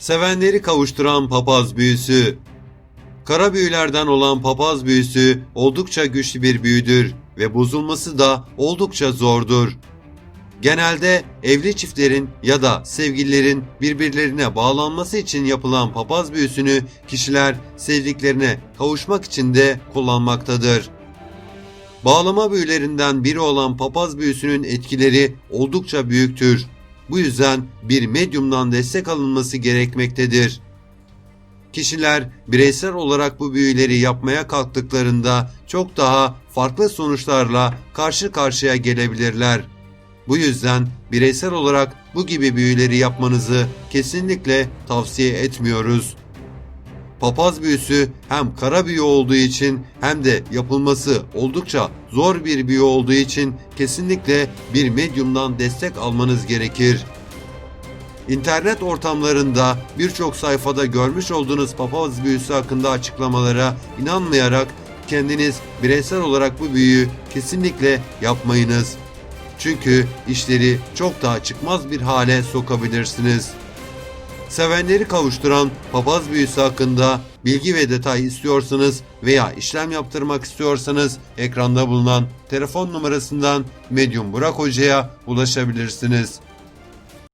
Sevenleri kavuşturan papaz büyüsü. Kara büyülerden olan papaz büyüsü oldukça güçlü bir büyüdür ve bozulması da oldukça zordur. Genelde evli çiftlerin ya da sevgililerin birbirlerine bağlanması için yapılan papaz büyüsünü kişiler sevdiklerine kavuşmak için de kullanmaktadır. Bağlama büyülerinden biri olan papaz büyüsünün etkileri oldukça büyüktür. Bu yüzden bir medyumdan destek alınması gerekmektedir. Kişiler bireysel olarak bu büyüleri yapmaya kalktıklarında çok daha farklı sonuçlarla karşı karşıya gelebilirler. Bu yüzden bireysel olarak bu gibi büyüleri yapmanızı kesinlikle tavsiye etmiyoruz. Papaz büyüsü hem kara büyü olduğu için hem de yapılması oldukça zor bir büyü olduğu için kesinlikle bir medyumdan destek almanız gerekir. İnternet ortamlarında birçok sayfada görmüş olduğunuz papaz büyüsü hakkında açıklamalara inanmayarak kendiniz bireysel olarak bu büyüyü kesinlikle yapmayınız. Çünkü işleri çok daha çıkmaz bir hale sokabilirsiniz. Sevenleri kavuşturan papaz büyüsü hakkında bilgi ve detay istiyorsanız veya işlem yaptırmak istiyorsanız ekranda bulunan telefon numarasından Medyum Burak Hoca'ya ulaşabilirsiniz.